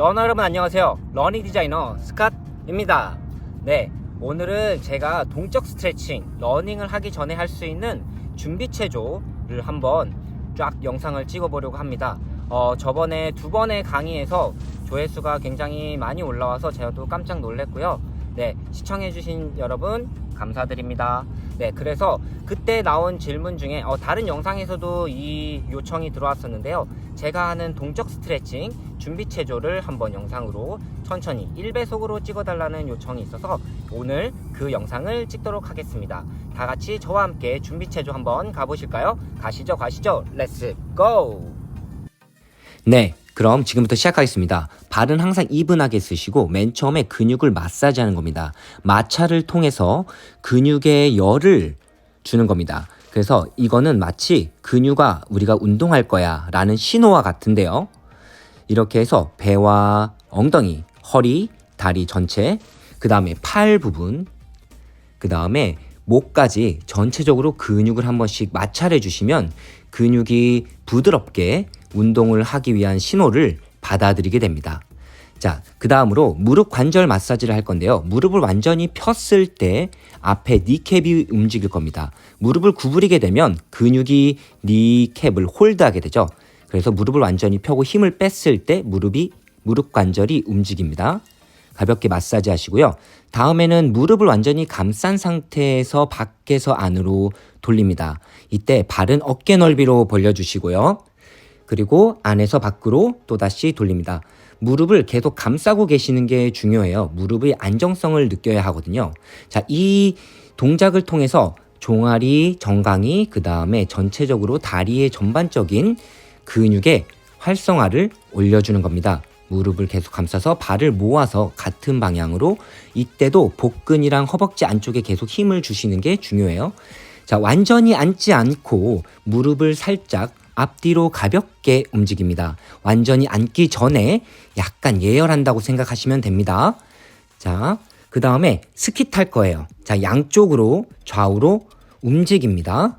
러너 여러분 안녕하세요. 러닝 디자이너 스캇입니다. 네, 오늘은 제가 동적 스트레칭, 러닝을 하기 전에 할 수 있는 준비 체조를 한번 쫙 영상을 찍어보려고 합니다. 어, 저번에 두 번의 강의에서 조회수가 굉장히 많이 올라와서 제가 또 깜짝 놀랐고요. 네, 시청해주신 여러분 감사드립니다. 네, 그래서 그때 나온 질문 중에 어, 다른 영상에서도 이 요청이 들어왔었는데요. 제가 하는 동적 스트레칭 준비 체조를 한번 영상으로 천천히 1배속으로 찍어달라는 요청이 있어서 오늘 그 영상을 찍도록 하겠습니다. 다 같이 저와 함께 준비 체조 한번 가보실까요? 가시죠, 가시죠. 렛츠 고! 네, 그럼 지금부터 시작하겠습니다. 발은 항상 이분하게 쓰시고 맨 처음에 근육을 마사지하는 겁니다. 마찰을 통해서 근육에 열을 주는 겁니다. 그래서 이거는 마치 근육아 우리가 운동할 거야 라는 신호와 같은데요. 이렇게 해서 배와 엉덩이, 허리, 다리 전체, 그 다음에 팔 부분, 그 다음에 목까지 전체적으로 근육을 한 번씩 마찰해 주시면 근육이 부드럽게 운동을 하기 위한 신호를 받아들이게 됩니다. 자, 그 다음으로 무릎 관절 마사지를 할 건데요. 무릎을 완전히 폈을 때 앞에 니캡이 움직일 겁니다. 무릎을 구부리게 되면 근육이 니캡을 홀드하게 되죠. 그래서 무릎을 완전히 펴고 힘을 뺐을 때 무릎이 무릎 관절이 움직입니다. 가볍게 마사지 하시고요. 다음에는 무릎을 완전히 감싼 상태에서 밖에서 안으로 돌립니다. 이때 발은 어깨 넓이로 벌려주시고요. 그리고 안에서 밖으로 또다시 돌립니다. 무릎을 계속 감싸고 계시는 게 중요해요. 무릎의 안정성을 느껴야 하거든요. 자, 이 동작을 통해서 종아리, 정강이, 그 다음에 전체적으로 다리의 전반적인 근육의 활성화를 올려주는 겁니다. 무릎을 계속 감싸서 발을 모아서 같은 방향으로 이때도 복근이랑 허벅지 안쪽에 계속 힘을 주시는 게 중요해요. 자, 완전히 앉지 않고 무릎을 살짝 앞뒤로 가볍게 움직입니다. 완전히 앉기 전에 약간 예열한다고 생각하시면 됩니다. 자, 그 다음에 스키 탈 거예요. 자, 양쪽으로 좌우로 움직입니다.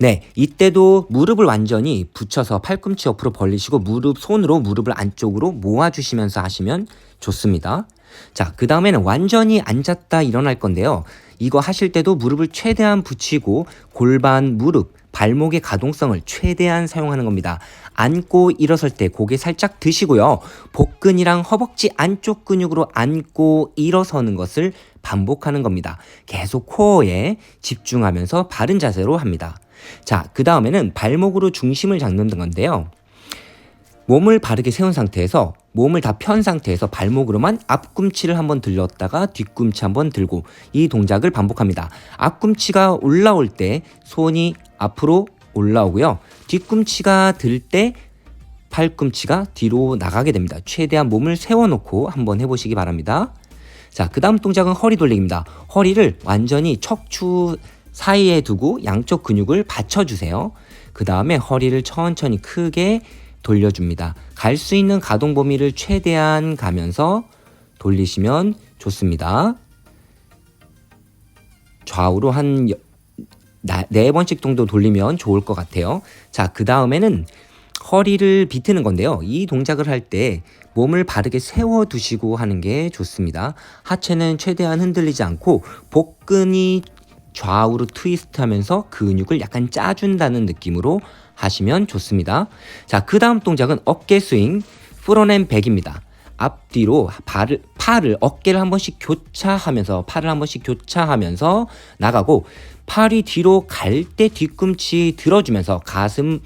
네, 이때도 무릎을 완전히 붙여서 팔꿈치 옆으로 벌리시고 무릎 손으로 무릎을 안쪽으로 모아주시면서 하시면 좋습니다. 자, 그 다음에는 완전히 앉았다 일어날 건데요. 이거 하실 때도 무릎을 최대한 붙이고 골반, 무릎, 발목의 가동성을 최대한 사용하는 겁니다. 앉고 일어설 때 고개 살짝 드시고요. 복근이랑 허벅지 안쪽 근육으로 앉고 일어서는 것을 반복하는 겁니다. 계속 코어에 집중하면서 바른 자세로 합니다. 자, 그 다음에는 발목으로 중심을 잡는 건데요. 몸을 바르게 세운 상태에서 몸을 다 편 상태에서 발목으로만 앞꿈치를 한번 들렸다가 뒤꿈치 한번 들고 이 동작을 반복합니다. 앞꿈치가 올라올 때 손이 앞으로 올라오고요. 뒤꿈치가 들 때 팔꿈치가 뒤로 나가게 됩니다. 최대한 몸을 세워놓고 한번 해보시기 바랍니다. 자, 그 다음 동작은 허리 돌리기입니다. 허리를 완전히 척추 사이에 두고 양쪽 근육을 받쳐주세요. 그 다음에 허리를 천천히 크게 돌려줍니다. 갈 수 있는 가동 범위를 최대한 가면서 돌리시면 좋습니다. 좌우로 한 네 번씩 정도 돌리면 좋을 것 같아요. 자, 그 다음에는 허리를 비트는 건데요. 이 동작을 할 때 몸을 바르게 세워 두시고 하는 게 좋습니다. 하체는 최대한 흔들리지 않고 복근이 좌우로 트위스트 하면서 근육을 약간 짜준다는 느낌으로 하시면 좋습니다. 자, 그 다음 동작은 어깨 스윙, 프로넨 백입니다. 앞뒤로 발을, 팔을, 어깨를 한 번씩 교차하면서, 팔을 한 번씩 교차하면서 나가고, 팔이 뒤로 갈 때 뒤꿈치 들어주면서 가슴이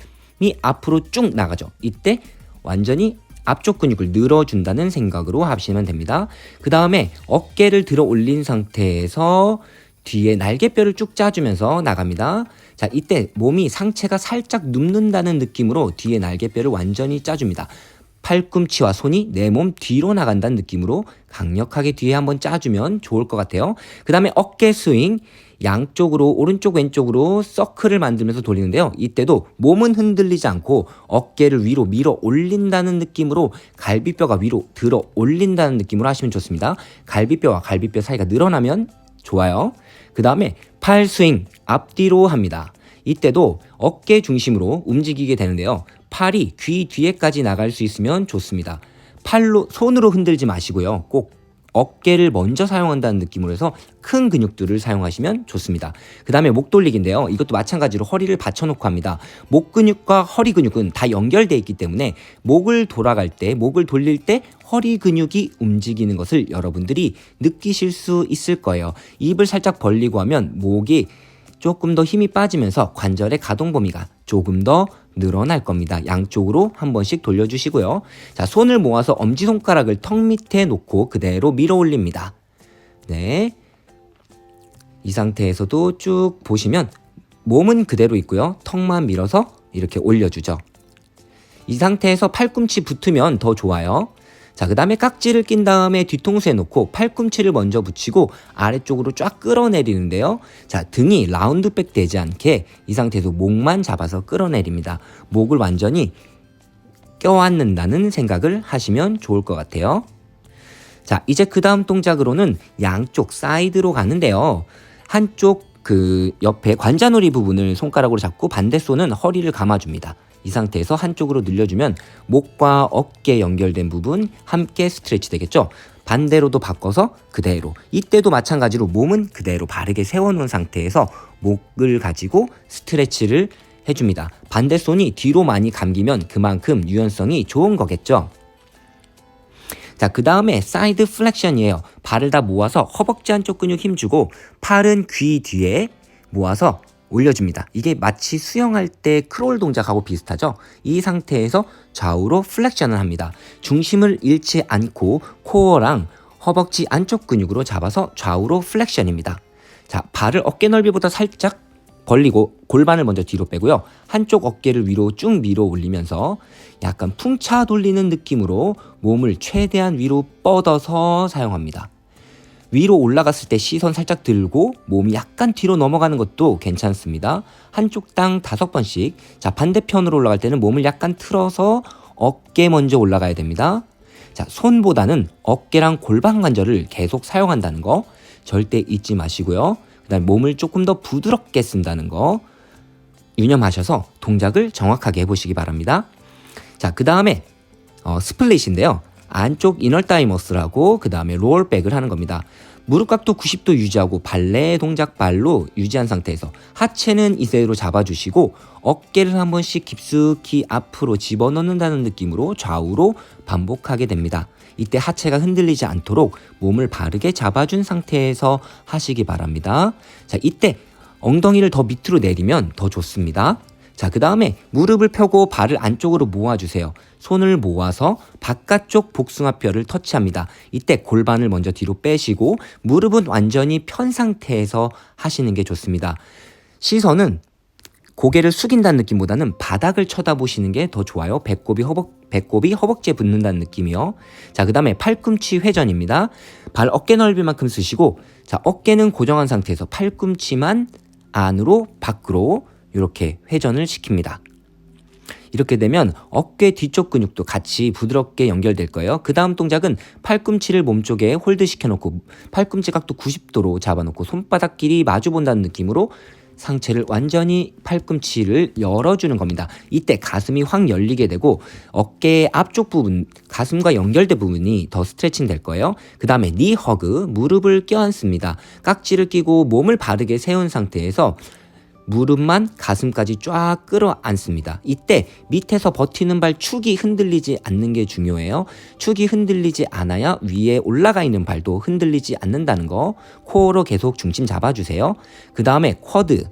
앞으로 쭉 나가죠. 이때 완전히 앞쪽 근육을 늘어준다는 생각으로 하시면 됩니다. 그 다음에 어깨를 들어 올린 상태에서 뒤에 날개뼈를 쭉 짜주면서 나갑니다. 자, 이때 몸이 상체가 살짝 눕는다는 느낌으로 뒤에 날개뼈를 완전히 짜줍니다. 팔꿈치와 손이 내 몸 뒤로 나간다는 느낌으로 강력하게 뒤에 한번 짜주면 좋을 것 같아요. 그 다음에 어깨 스윙, 양쪽으로 오른쪽 왼쪽으로 서클을 만들면서 돌리는데요. 이때도 몸은 흔들리지 않고 어깨를 위로 밀어 올린다는 느낌으로 갈비뼈가 위로 들어 올린다는 느낌으로 하시면 좋습니다. 갈비뼈와 갈비뼈 사이가 늘어나면 좋아요. 그 다음에 팔 스윙 앞뒤로 합니다. 이때도 어깨 중심으로 움직이게 되는데요. 팔이 귀 뒤에까지 나갈 수 있으면 좋습니다. 팔로 손으로 흔들지 마시고요. 꼭 어깨를 먼저 사용한다는 느낌으로 해서 큰 근육들을 사용하시면 좋습니다. 그 다음에 목 돌리기인데요. 이것도 마찬가지로 허리를 받쳐놓고 합니다. 목 근육과 허리 근육은 다 연결되어 있기 때문에 목을 돌아갈 때, 목을 돌릴 때 허리 근육이 움직이는 것을 여러분들이 느끼실 수 있을 거예요. 입을 살짝 벌리고 하면 목이 조금 더 힘이 빠지면서 관절의 가동 범위가 조금 더 늘어날 겁니다. 양쪽으로 한 번씩 돌려주시고요. 자, 손을 모아서 엄지손가락을 턱 밑에 놓고 그대로 밀어 올립니다. 네. 이 상태에서도 쭉 보시면 몸은 그대로 있고요. 턱만 밀어서 이렇게 올려주죠. 이 상태에서 팔꿈치 붙으면 더 좋아요. 자, 그 다음에 깍지를 낀 다음에 뒤통수에 놓고 팔꿈치를 먼저 붙이고 아래쪽으로 쫙 끌어내리는데요. 자, 등이 라운드백 되지 않게 이 상태에서 목만 잡아서 끌어내립니다. 목을 완전히 껴안는다는 생각을 하시면 좋을 것 같아요. 자, 이제 그 다음 동작으로는 양쪽 사이드로 가는데요. 한쪽 그 옆에 관자놀이 부분을 손가락으로 잡고 반대 손은 허리를 감아줍니다. 이 상태에서 한쪽으로 늘려주면 목과 어깨 연결된 부분 함께 스트레치 되겠죠? 반대로도 바꿔서 그대로 이때도 마찬가지로 몸은 그대로 바르게 세워놓은 상태에서 목을 가지고 스트레치를 해줍니다. 반대 손이 뒤로 많이 감기면 그만큼 유연성이 좋은 거겠죠? 자, 그 다음에 사이드 플렉션이에요. 발을 다 모아서 허벅지 한쪽 근육 힘주고 팔은 귀 뒤에 모아서 올려줍니다. 이게 마치 수영할 때 크롤 동작하고 비슷하죠? 이 상태에서 좌우로 플렉션을 합니다. 중심을 잃지 않고 코어랑 허벅지 안쪽 근육으로 잡아서 좌우로 플렉션입니다. 자, 발을 어깨 넓이보다 살짝 벌리고 골반을 먼저 뒤로 빼고요. 한쪽 어깨를 위로 쭉 밀어 올리면서 약간 풍차 돌리는 느낌으로 몸을 최대한 위로 뻗어서 사용합니다. 위로 올라갔을 때 시선 살짝 들고 몸이 약간 뒤로 넘어가는 것도 괜찮습니다. 한쪽 땅 다섯 번씩. 자, 반대편으로 올라갈 때는 몸을 약간 틀어서 어깨 먼저 올라가야 됩니다. 자, 손보다는 어깨랑 골반 관절을 계속 사용한다는 거 절대 잊지 마시고요. 그다음 몸을 조금 더 부드럽게 쓴다는 거 유념하셔서 동작을 정확하게 해보시기 바랍니다. 자, 그 다음에 어, 스플릿인데요. 안쪽 이널 다이머스라고 그 다음에 로얼백을 하는 겁니다. 무릎 각도 90도 유지하고 발레 동작 발로 유지한 상태에서 하체는 이대로 잡아주시고 어깨를 한 번씩 깊숙이 앞으로 집어넣는다는 느낌으로 좌우로 반복하게 됩니다. 이때 하체가 흔들리지 않도록 몸을 바르게 잡아준 상태에서 하시기 바랍니다. 자, 이때 엉덩이를 더 밑으로 내리면 더 좋습니다. 자, 그 다음에 무릎을 펴고 발을 안쪽으로 모아주세요. 손을 모아서 바깥쪽 복숭아뼈를 터치합니다. 이때 골반을 먼저 뒤로 빼시고 무릎은 완전히 편 상태에서 하시는 게 좋습니다. 시선은 고개를 숙인다는 느낌보다는 바닥을 쳐다보시는 게 더 좋아요. 배꼽이 허벅 배꼽이 허벅지에 붙는다는 느낌이요. 자, 그다음에 팔꿈치 회전입니다. 발 어깨 넓이만큼 쓰시고 자, 어깨는 고정한 상태에서 팔꿈치만 안으로 밖으로 이렇게 회전을 시킵니다. 이렇게 되면 어깨 뒤쪽 근육도 같이 부드럽게 연결될 거예요. 그 다음 동작은 팔꿈치를 몸쪽에 홀드 시켜놓고 팔꿈치 각도 90도로 잡아놓고 손바닥 길이 마주 본다는 느낌으로 상체를 완전히 팔꿈치를 열어주는 겁니다. 이때 가슴이 확 열리게 되고 어깨 앞쪽 부분, 가슴과 연결된 부분이 더 스트레칭 될 거예요. 그 다음에 니 허그, 무릎을 껴안습니다. 깍지를 끼고 몸을 바르게 세운 상태에서 무릎만 가슴까지 쫙 끌어안습니다. 이때 밑에서 버티는 발 축이 흔들리지 않는 게 중요해요. 축이 흔들리지 않아야 위에 올라가 있는 발도 흔들리지 않는다는 거 코어로 계속 중심 잡아주세요. 그 다음에 쿼드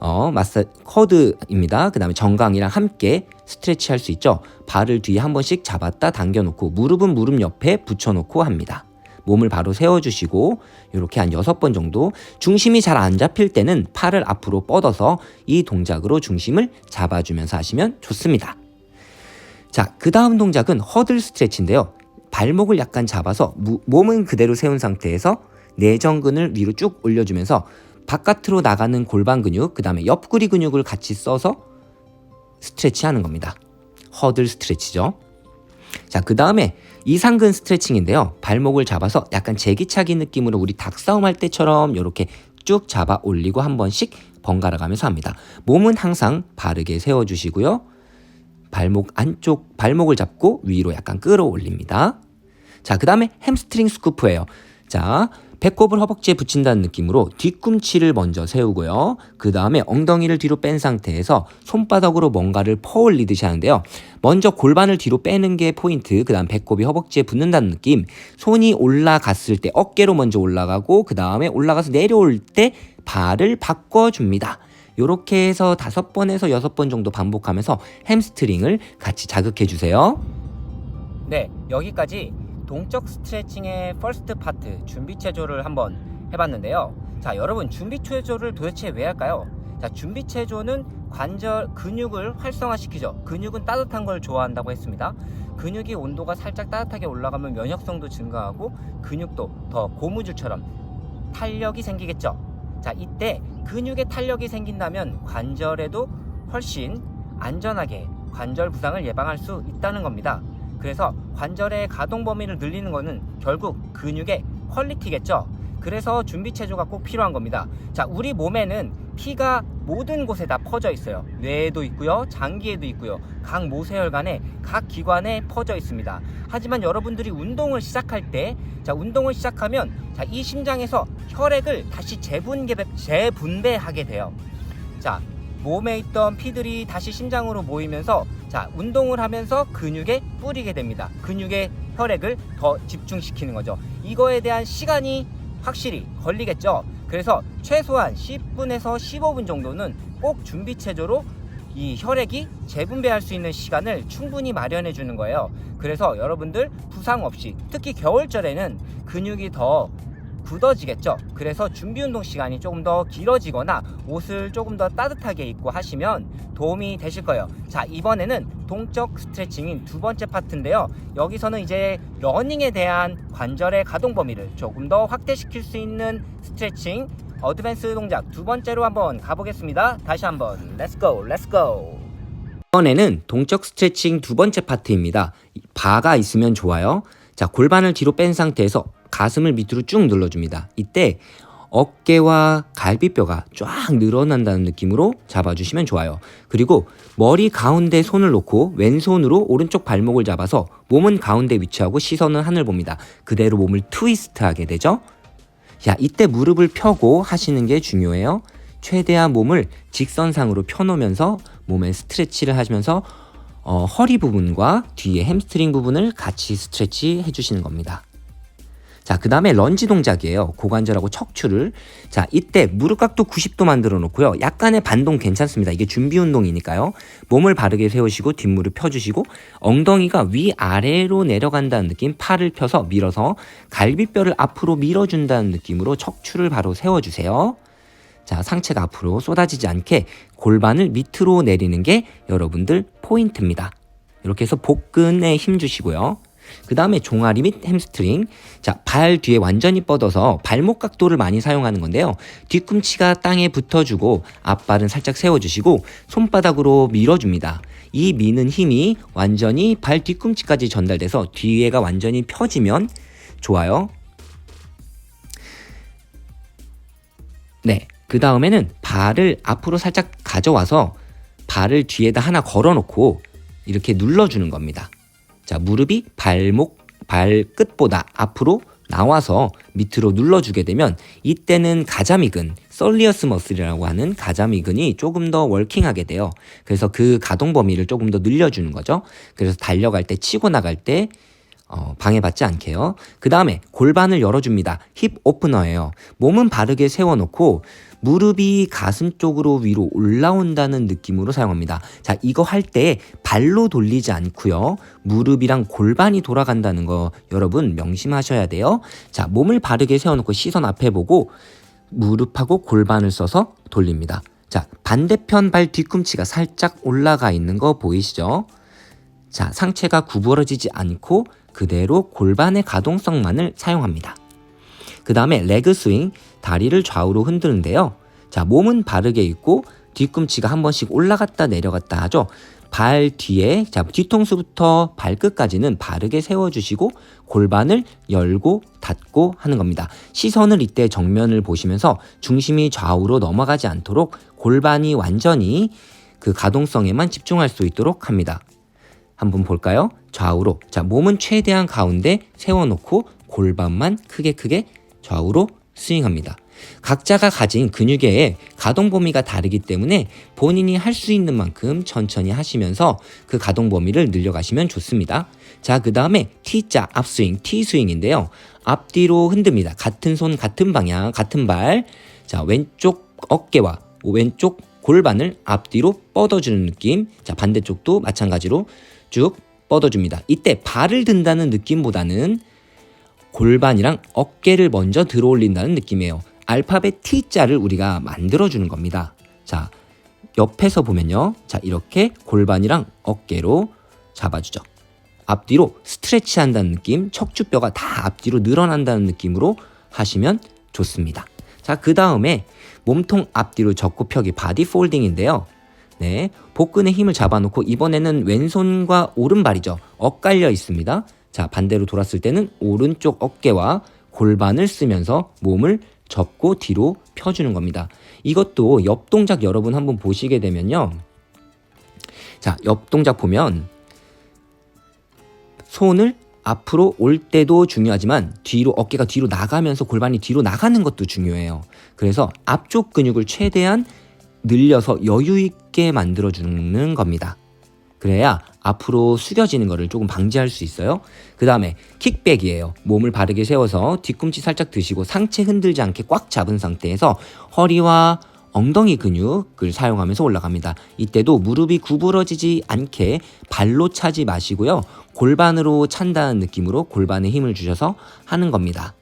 어, 마사 쿼드입니다. 그 다음에 정강이랑 함께 스트레치 할 수 있죠. 발을 뒤에 한 번씩 잡았다 당겨놓고 무릎은 무릎 옆에 붙여놓고 합니다. 몸을 바로 세워주시고 이렇게 한 여섯 번 정도 중심이 잘 안 잡힐 때는 팔을 앞으로 뻗어서 이 동작으로 중심을 잡아주면서 하시면 좋습니다. 자, 그 다음 동작은 허들 스트레치인데요. 발목을 약간 잡아서 무, 몸은 그대로 세운 상태에서 내전근을 위로 쭉 올려주면서 바깥으로 나가는 골반 근육, 그 다음에 옆구리 근육을 같이 써서 스트레치 하는 겁니다. 허들 스트레치죠. 자, 그 다음에 이상근 스트레칭인데요. 발목을 잡아서 약간 제기차기 느낌으로 우리 닭싸움 할 때처럼 이렇게 쭉 잡아 올리고 한 번씩 번갈아 가면서 합니다. 몸은 항상 바르게 세워주시고요. 발목 안쪽 발목을 잡고 위로 약간 끌어올립니다. 자, 그 다음에 햄스트링 스쿠프예요. 자, 배꼽을 허벅지에 붙인다는 느낌으로 뒤꿈치를 먼저 세우고요. 그 다음에 엉덩이를 뒤로 뺀 상태에서 손바닥으로 뭔가를 퍼올리듯이 하는데요. 먼저 골반을 뒤로 빼는 게 포인트, 그 다음 배꼽이 허벅지에 붙는다는 느낌. 손이 올라갔을 때 어깨로 먼저 올라가고, 그 다음에 올라가서 내려올 때 발을 바꿔줍니다. 요렇게 해서 다섯 번에서 여섯 번 정도 반복하면서 햄스트링을 같이 자극해 주세요. 네, 여기까지 동적 스트레칭의 퍼스트 파트 준비 체조를 한번 해봤는데요. 자, 여러분 준비 체조를 도대체 왜 할까요? 자, 준비 체조는 관절 근육을 활성화시키죠. 근육은 따뜻한 걸 좋아한다고 했습니다. 근육이 온도가 살짝 따뜻하게 올라가면 면역성도 증가하고 근육도 더 고무줄처럼 탄력이 생기겠죠. 자, 이때 근육에 탄력이 생긴다면 관절에도 훨씬 안전하게 관절 부상을 예방할 수 있다는 겁니다. 그래서 관절의 가동 범위를 늘리는 것은 결국 근육의 퀄리티겠죠. 그래서 준비 체조가 꼭 필요한 겁니다. 자, 우리 몸에는 피가 모든 곳에 다 퍼져 있어요. 뇌에도 있고요, 장기에도 있고요, 각 모세혈관에 각 기관에 퍼져 있습니다. 하지만 여러분들이 운동을 시작할 때, 자, 운동을 시작하면 자, 이 심장에서 혈액을 다시 재분배, 재분배하게 돼요. 자, 몸에 있던 피들이 다시 심장으로 모이면서 자 운동을 하면서 근육에 뿌리게 됩니다. 근육에 혈액을 더 집중시키는 거죠. 이거에 대한 시간이 확실히 걸리겠죠. 그래서 최소한 10분에서 15분 정도는 꼭 준비 체조로 이 혈액이 재분배할 수 있는 시간을 충분히 마련해 주는 거예요. 그래서 여러분들 부상 없이 특히 겨울철에는 근육이 더 굳어지겠죠. 그래서 준비 운동 시간이 조금 더 길어지거나 옷을 조금 더 따뜻하게 입고 하시면 도움이 되실 거예요. 자, 이번에는 동적 스트레칭인 두 번째 파트인데요. 여기서는 이제 러닝에 대한 관절의 가동 범위를 조금 더 확대시킬 수 있는 스트레칭 어드밴스 동작 두 번째로 한번 가보겠습니다. 다시 한번 렛츠고 렛츠고 이번에는 동적 스트레칭 두 번째 파트입니다. 바가 있으면 좋아요. 자, 골반을 뒤로 뺀 상태에서 가슴을 밑으로 쭉 눌러줍니다. 이때 어깨와 갈비뼈가 쫙 늘어난다는 느낌으로 잡아주시면 좋아요. 그리고 머리 가운데 손을 놓고 왼손으로 오른쪽 발목을 잡아서 몸은 가운데 위치하고 시선은 하늘 봅니다. 그대로 몸을 트위스트 하게 되죠. 자, 이때 무릎을 펴고 하시는 게 중요해요. 최대한 몸을 직선상으로 펴놓으면서 몸에 스트레치를 하시면서 어, 허리 부분과 뒤에 햄스트링 부분을 같이 스트레치 해주시는 겁니다. 자, 그 다음에 런지 동작이에요. 고관절하고 척추를. 자, 이때 무릎 각도 90도 만들어 놓고요. 약간의 반동 괜찮습니다. 이게 준비 운동이니까요. 몸을 바르게 세우시고 뒷무릎 펴주시고 엉덩이가 위아래로 내려간다는 느낌, 팔을 펴서 밀어서 갈비뼈를 앞으로 밀어준다는 느낌으로 척추를 바로 세워주세요. 자, 상체가 앞으로 쏟아지지 않게 골반을 밑으로 내리는 게 여러분들 포인트입니다. 이렇게 해서 복근에 힘 주시고요. 그 다음에 종아리 및 햄스트링. 자, 발 뒤에 완전히 뻗어서 발목 각도를 많이 사용하는 건데요. 뒤꿈치가 땅에 붙어주고 앞발은 살짝 세워주시고 손바닥으로 밀어줍니다. 이 미는 힘이 완전히 발 뒤꿈치까지 전달돼서 뒤에가 완전히 펴지면 좋아요. 네. 그 다음에는 발을 앞으로 살짝 가져와서 발을 뒤에다 하나 걸어 놓고 이렇게 눌러주는 겁니다. 자, 무릎이 발목, 발끝보다 앞으로 나와서 밑으로 눌러주게 되면 이때는 가자미근, 썰리어스 머슬이라고 하는 가자미근이 조금 더 월킹하게 돼요. 그래서 그 가동 범위를 조금 더 늘려주는 거죠. 그래서 달려갈 때, 치고 나갈 때 어, 방해받지 않게요. 그 다음에 골반을 열어줍니다. 힙 오프너예요. 몸은 바르게 세워놓고 무릎이 가슴 쪽으로 위로 올라온다는 느낌으로 사용합니다. 자, 이거 할 때 발로 돌리지 않고요. 무릎이랑 골반이 돌아간다는 거 여러분 명심하셔야 돼요. 자, 몸을 바르게 세워놓고 시선 앞에 보고 무릎하고 골반을 써서 돌립니다. 자, 반대편 발 뒤꿈치가 살짝 올라가 있는 거 보이시죠? 자, 상체가 구부러지지 않고 그대로 골반의 가동성만을 사용합니다. 그 다음에 레그 스윙, 다리를 좌우로 흔드는데요. 자, 몸은 바르게 있고 뒤꿈치가 한 번씩 올라갔다 내려갔다 하죠. 발 뒤에, 자, 뒤통수부터 발끝까지는 바르게 세워주시고 골반을 열고 닫고 하는 겁니다. 시선을 이때 정면을 보시면서 중심이 좌우로 넘어가지 않도록 골반이 완전히 그 가동성에만 집중할 수 있도록 합니다. 한번 볼까요? 좌우로. 자, 몸은 최대한 가운데 세워놓고 골반만 크게 크게 좌우로 스윙합니다. 각자가 가진 근육의 가동 범위가 다르기 때문에 본인이 할 수 있는 만큼 천천히 하시면서 그 가동 범위를 늘려가시면 좋습니다. 자, 그 다음에 T자 앞스윙, T스윙인데요. 앞뒤로 흔듭니다. 같은 손, 같은 방향, 같은 발. 자, 왼쪽 어깨와 왼쪽 골반을 앞뒤로 뻗어주는 느낌. 자, 반대쪽도 마찬가지로 쭉 뻗어줍니다. 이때 발을 든다는 느낌보다는 골반이랑 어깨를 먼저 들어 올린다는 느낌이에요. 알파벳 T자를 우리가 만들어주는 겁니다. 자, 옆에서 보면요. 자, 이렇게 골반이랑 어깨로 잡아주죠. 앞뒤로 스트레치 한다는 느낌, 척추뼈가 다 앞뒤로 늘어난다는 느낌으로 하시면 좋습니다. 자, 그 다음에 몸통 앞뒤로 접고 펴기 바디 폴딩인데요. 네, 복근에 힘을 잡아놓고 이번에는 왼손과 오른발이죠. 엇갈려 있습니다. 자, 반대로 돌았을 때는 오른쪽 어깨와 골반을 쓰면서 몸을 접고 뒤로 펴주는 겁니다. 이것도 옆 동작 여러분 한번 보시게 되면요. 자, 옆 동작 보면 손을 앞으로 올 때도 중요하지만 뒤로 어깨가 뒤로 나가면서 골반이 뒤로 나가는 것도 중요해요. 그래서 앞쪽 근육을 최대한 늘려서 여유 있게 만들어 주는 겁니다. 그래야 앞으로 숙여지는 것을 조금 방지할 수 있어요. 그 다음에 킥백이에요. 몸을 바르게 세워서 뒤꿈치 살짝 드시고 상체 흔들지 않게 꽉 잡은 상태에서 허리와 엉덩이 근육을 사용하면서 올라갑니다. 이때도 무릎이 구부러지지 않게 발로 차지 마시고요. 골반으로 찬다는 느낌으로 골반에 힘을 주셔서 하는 겁니다.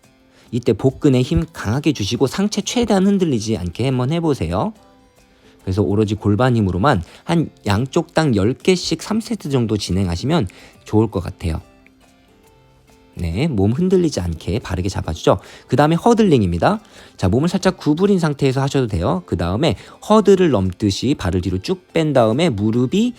이때 복근에 힘 강하게 주시고 상체 최대한 흔들리지 않게 한번 해보세요. 그래서 오로지 골반 힘으로만 한 양쪽 당 10개씩 3세트 정도 진행하시면 좋을 것 같아요. 네, 몸 흔들리지 않게 바르게 잡아주죠. 그 다음에 허들링입니다. 자, 몸을 살짝 구부린 상태에서 하셔도 돼요. 그 다음에 허들을 넘듯이 발을 뒤로 쭉 뺀 다음에 무릎이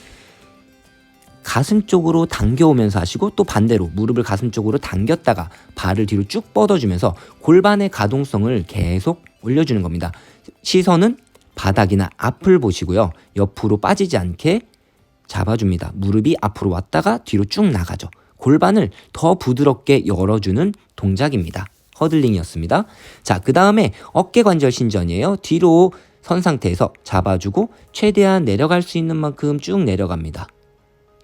가슴 쪽으로 당겨오면서 하시고 또 반대로 무릎을 가슴 쪽으로 당겼다가 발을 뒤로 쭉 뻗어주면서 골반의 가동성을 계속 올려주는 겁니다. 시선은 바닥이나 앞을 보시고요. 옆으로 빠지지 않게 잡아줍니다. 무릎이 앞으로 왔다가 뒤로 쭉 나가죠. 골반을 더 부드럽게 열어주는 동작입니다. 허들링이었습니다. 자, 그 다음에 어깨 관절 신전이에요. 뒤로 선 상태에서 잡아주고 최대한 내려갈 수 있는 만큼 쭉 내려갑니다.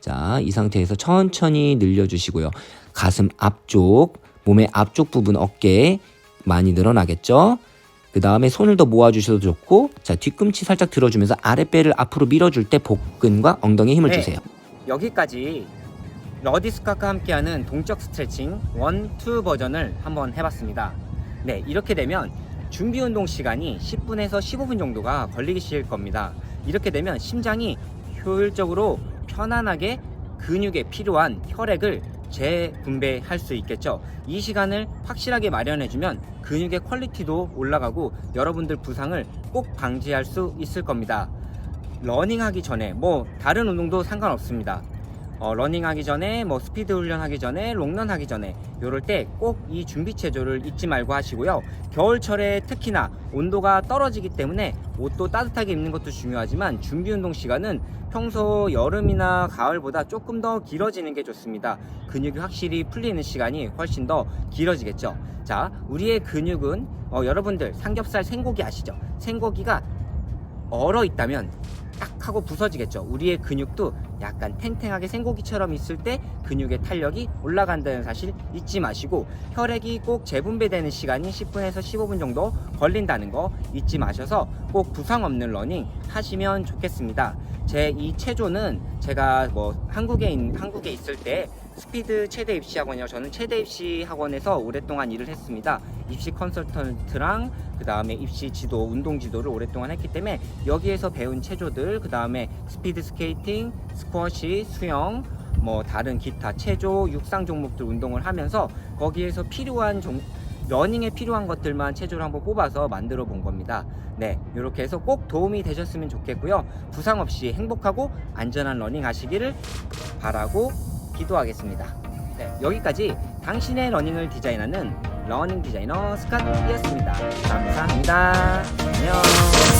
자, 이 상태에서 천천히 늘려주시고요. 가슴 앞쪽, 몸의 앞쪽 부분 어깨에 많이 늘어나겠죠? 그 다음에 손을 더 모아주셔도 좋고, 자, 뒤꿈치 살짝 들어주면서 아랫배를 앞으로 밀어줄 때 복근과 엉덩이에 힘을 네. 주세요. 여기까지 러디스카과 함께하는 동적 스트레칭 1, 2 버전을 한번 해봤습니다. 네, 이렇게 되면 준비 운동 시간이 10분에서 15분 정도가 걸리실 겁니다. 이렇게 되면 심장이 효율적으로 편안하게 근육에 필요한 혈액을 재분배할 수 있겠죠. 이 시간을 확실하게 마련해주면 근육의 퀄리티도 올라가고 여러분들 부상을 꼭 방지할 수 있을 겁니다. 러닝하기 전에 뭐 다른 운동도 상관없습니다. 어, 러닝 하기 전에 뭐 스피드 훈련 하기 전에 롱런 하기 전에 요럴 때 꼭 이 준비 체조를 잊지 말고 하시고요. 겨울철에 특히나 온도가 떨어지기 때문에 옷도 따뜻하게 입는 것도 중요하지만 준비 운동 시간은 평소 여름이나 가을보다 조금 더 길어지는 게 좋습니다. 근육이 확실히 풀리는 시간이 훨씬 더 길어지겠죠. 자, 우리의 근육은 어, 여러분들 삼겹살 생고기 아시죠? 생고기가 얼어 있다면 딱 하고 부서지겠죠. 우리의 근육도 약간 탱탱하게 생고기처럼 있을 때 근육의 탄력이 올라간다는 사실 잊지 마시고 혈액이 꼭 재분배되는 시간이 10분에서 15분 정도 걸린다는 거 잊지 마셔서 꼭 부상 없는 러닝 하시면 좋겠습니다. 제 이 체조는 제가 뭐 한국에 있, 한국에 있을 때 스피드 체대 입시 학원이요. 저는 체대 입시 학원에서 오랫동안 일을 했습니다. 입시 컨설턴트랑 그 다음에 입시 지도, 운동 지도를 오랫동안 했기 때문에 여기에서 배운 체조들, 그 다음에 스피드 스케이팅, 스쿼시, 수영, 뭐 다른 기타 체조, 육상 종목들 운동을 하면서 거기에서 필요한 종 러닝에 필요한 것들만 체조를 한번 뽑아서 만들어 본 겁니다. 네, 이렇게 해서 꼭 도움이 되셨으면 좋겠고요. 부상 없이 행복하고 안전한 러닝 하시기를 바라고 기도하겠습니다. 네, 여기까지 당신의 러닝을 디자인하는 러닝 디자이너 스캇이었습니다. 감사합니다. 안녕.